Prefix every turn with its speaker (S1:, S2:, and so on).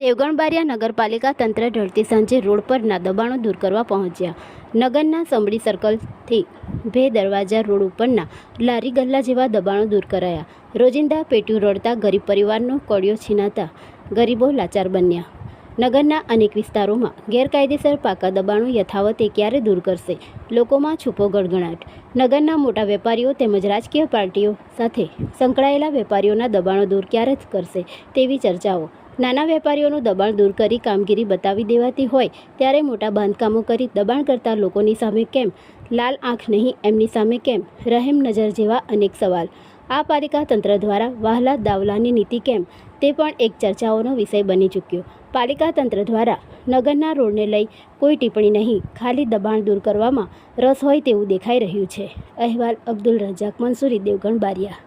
S1: દેવગણ નગરપાલિકા તંત્ર ઢળતી સાંજે રોડ પરના દબાણો દૂર કરવા પહોંચ્યા. નગરના સમડી સર્કલથી ભે દરવાજા રોડ ઉપરના લારી ગલ્લા જેવા દબાણો દૂર કરાયા. રોજિંદા પેટ્યું રડતા ગરીબ પરિવારનો કોળિયો છીનાતા ગરીબો લાચાર બન્યા. નગરના અનેક વિસ્તારોમાં ગેરકાયદેસર પાકા દબાણો યથાવત એ ક્યારે દૂર કરશે, લોકોમાં છૂપો ગડગડાટ નગરના મોટા વેપારીઓ તેમજ રાજકીય પાર્ટીઓ સાથે સંકળાયેલા વેપારીઓના દબાણો દૂર ક્યારે કરશે તેવી ચર્ચાઓ નાના વેપારીઓનું દબાણ દૂર કરી કામગીરી બતાવી દેવાતી હોય, ત્યારે મોટા બાંધકામો કરી દબાણ કરતા લોકોની સામે કેમ? લાલ આંખ નહીં, એમની સામે કેમ? રહેમ નજર જેવા અનેક સવાલ. આ પાલિકા તંત્ર દ્વારા વહાલા દાવલાની નીતિ કેમ? તે પણ એક ચર્ચાઓનો વિષય બની ચૂક્યો. પાલિકા તંત્ર દ્વારા નગરના રોડને લઈ કોઈ ટિપ્પણી નહીં, ખાલી દબાણ દૂર કરવામાં રસ હોય તેવું દેખાઈ રહ્યું છે. અહેવાલ અબ્દુલ રજાક મંસૂરી, દેવગણ, બારિયા.